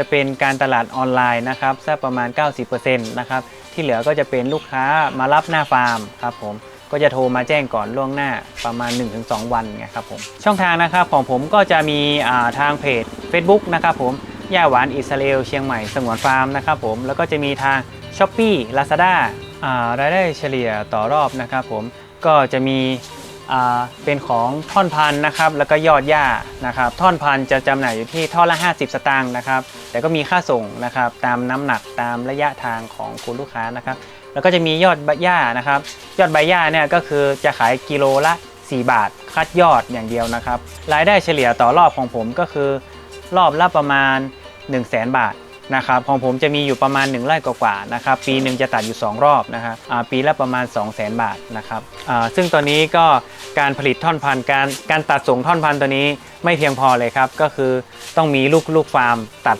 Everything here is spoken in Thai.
จะเป็นการตลาดออนไลน์นะครับสักประมาณ 90%นะครับที่เหลือก็จะเป็นลูกค้ามารับหน้าฟาร์มครับผมก็จะโทรมาแจ้งก่อนล่วงหน้าประมาณ 1-2 วันไงครับผมช่องทางนะครับของผมก็จะมีาทางเพจ Facebook นะครับผมย่าหวานอิสราเอลเชียงใหม่สงวนฟาร์มนะครับผมแล้วก็จะมีทาง s h อ p e e Lazada ารายได้เฉลี่ยต่อรอบนะครับผมก็จะมี เป็นของท่อนพันนะครับแล้วก็ยอดหญ้านะครับท่อนพันจะจำหน่ายอยู่ที่ท่อนละ 50 สตางค์นะครับแต่ก็มีค่าส่งนะครับตามน้ำหนักตามระยะทางของคุณลูกค้านะครับแล้วก็จะมียอดใบหญ้านะครับยอดใบหญ้าเนี่ยก็คือจะขายกิโลละ 4 บาท คัดยอดอย่างเดียวนะครับรายได้เฉลี่ยต่อรอบของผมก็คือ รอบละประมาณ 1 0 0 0 0แบาทนะครับของผมจะมีอยู่ประมาณ 1ไร่กว่าๆนะครับปีหนึ่งจะตัดอยู่ 2 รอบนะครับปีละประมาณ 2 0 0 0 0 0 บาทนะครับซึ่งตอนนี้ก็ การผลิตท่อนพันธุ์การการตัดส่งท่อนพันธุ์ตัวนี้ไม่เพียงพอเลยครับ ก็คือต้องมีลูกลูกฟาร์มตัด